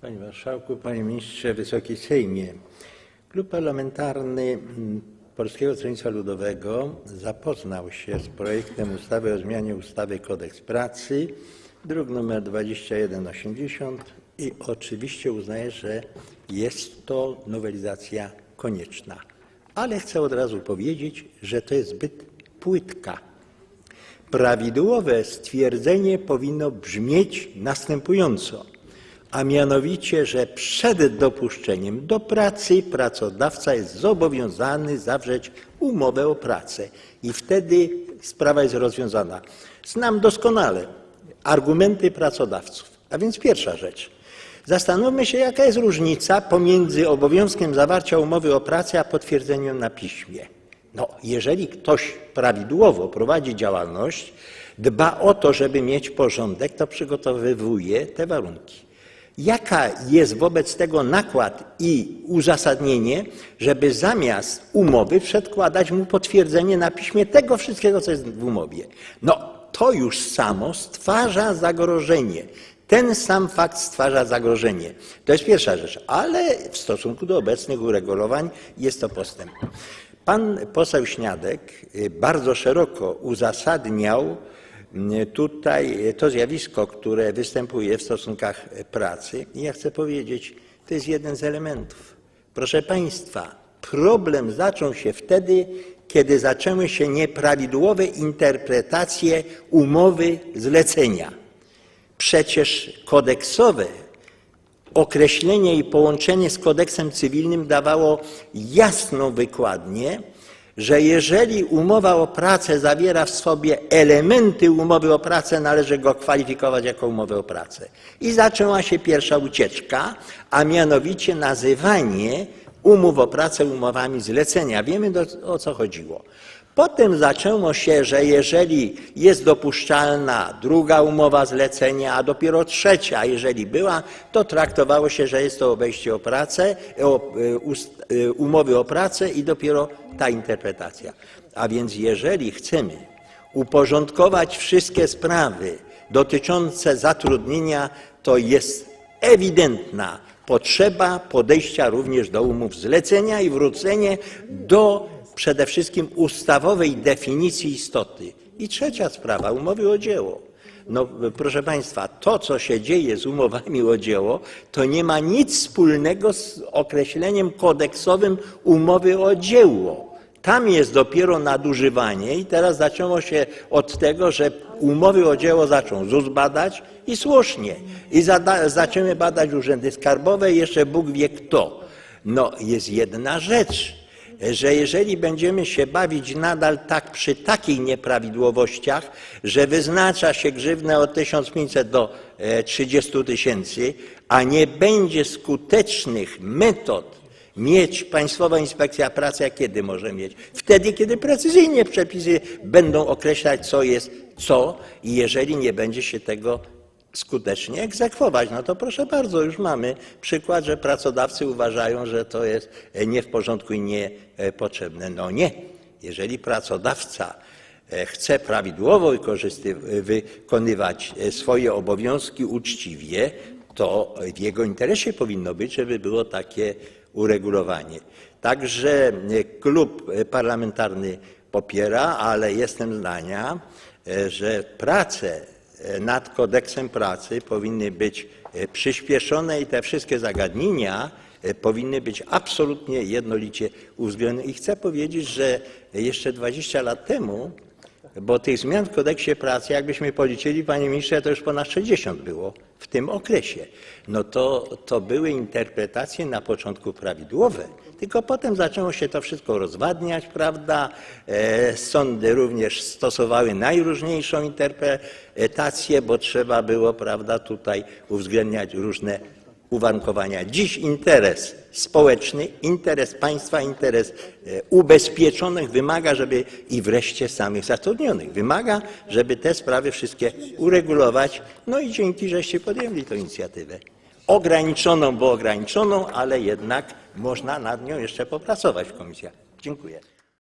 Panie Marszałku, Panie Ministrze, Wysoki Sejmie. Klub Parlamentarny mm, Polskiego Stronnictwa Ludowego zapoznał się z projektem ustawy o zmianie ustawy Kodeks pracy, druk nr 2180 i oczywiście uznaje, że jest to nowelizacja konieczna. Ale chcę od razu powiedzieć, że to jest zbyt płytka. Prawidłowe stwierdzenie powinno brzmieć następująco, a mianowicie, że przed dopuszczeniem do pracy pracodawca jest zobowiązany zawrzeć umowę o pracę i wtedy sprawa jest rozwiązana. Znam doskonale argumenty pracodawców. A więc pierwsza rzecz. Zastanówmy się, jaka jest różnica pomiędzy obowiązkiem zawarcia umowy o pracę a potwierdzeniem na piśmie. No, jeżeli ktoś prawidłowo prowadzi działalność, dba o to, żeby mieć porządek, to przygotowywuje te warunki. Jaka jest wobec tego nakład i uzasadnienie, żeby zamiast umowy przedkładać mu potwierdzenie na piśmie tego wszystkiego, co jest w umowie? No, to już samo stwarza zagrożenie. Ten sam fakt stwarza zagrożenie. To jest pierwsza rzecz, ale w stosunku do obecnych uregulowań jest to postęp. Pan poseł Śniadek y, bardzo szeroko uzasadniał tutaj to zjawisko, które występuje w stosunkach pracy. Ja chcę powiedzieć, to jest jeden z elementów. Proszę Państwa, problem zaczął się wtedy, kiedy zaczęły się nieprawidłowe interpretacje umowy zlecenia. Przecież kodeksowe określenie i połączenie z kodeksem cywilnym dawało jasną wykładnię, że jeżeli umowa o pracę zawiera w sobie elementy umowy o pracę, należy go kwalifikować jako umowę o pracę. I zaczęła się pierwsza ucieczka, a mianowicie nazywanie umów o pracę umowami zlecenia. Wiemy do, o co chodziło. Potem zaczęło się, że jeżeli jest dopuszczalna druga umowa zlecenia, a dopiero trzecia, jeżeli była, to traktowało się, że jest to obejście o pracę, o y, ust- y, umowy o pracę i dopiero ta interpretacja. A więc jeżeli chcemy uporządkować wszystkie sprawy dotyczące zatrudnienia, to jest ewidentna potrzeba podejścia również do umów zlecenia i wrócenie do przede wszystkim ustawowej definicji istoty. I trzecia sprawa, umowy o dzieło. No, proszę Państwa, to, co się dzieje z umowami o dzieło, to nie ma nic wspólnego z określeniem kodeksowym umowy o dzieło. Tam jest dopiero nadużywanie i teraz zaczęło się od tego, że umowy o dzieło zaczął ZUS badać i słusznie. I zaczęły badać urzędy skarbowe i jeszcze Bóg wie kto. No jest jedna rzecz, że jeżeli będziemy się bawić nadal tak przy takich nieprawidłowościach, że wyznacza się grzywnę od 1500 do e, 30 tysięcy, a nie będzie skutecznych metod mieć Państwowa Inspekcja Pracy, a kiedy może mieć? Wtedy, kiedy precyzyjnie przepisy będą określać, co jest co i jeżeli nie będzie się tego skutecznie egzekwować, no to proszę bardzo, już mamy przykład, że pracodawcy uważają, że to jest nie w porządku i niepotrzebne. No nie. Jeżeli pracodawca e, chce prawidłowo wykonywać e, swoje obowiązki uczciwie, to w jego interesie powinno być, żeby było takie uregulowanie. Także klub parlamentarny popiera, ale jestem zdania, że prace nad kodeksem pracy powinny być przyspieszone i te wszystkie zagadnienia powinny być absolutnie jednolicie uwzględnione. I chcę powiedzieć, że jeszcze 20 lat temu bo tych zmian w kodeksie pracy, jakbyśmy policzyli, panie ministrze, to już ponad 60 było w tym okresie. No to, to były interpretacje na początku prawidłowe, tylko potem zaczęło się to wszystko rozwadniać, prawda? E, sądy również stosowały najróżniejszą interpretację, bo trzeba było, prawda, tutaj uwzględniać różne uwarunkowania. Dziś interes społeczny, interes państwa, interes e, ubezpieczonych wymaga, żeby i wreszcie samych zatrudnionych wymaga, żeby te sprawy wszystkie uregulować. No i dzięki, żeście podjęli tę inicjatywę. Ograniczoną, bo ograniczoną, ale jednak można nad nią jeszcze popracować w komisjach. Dziękuję.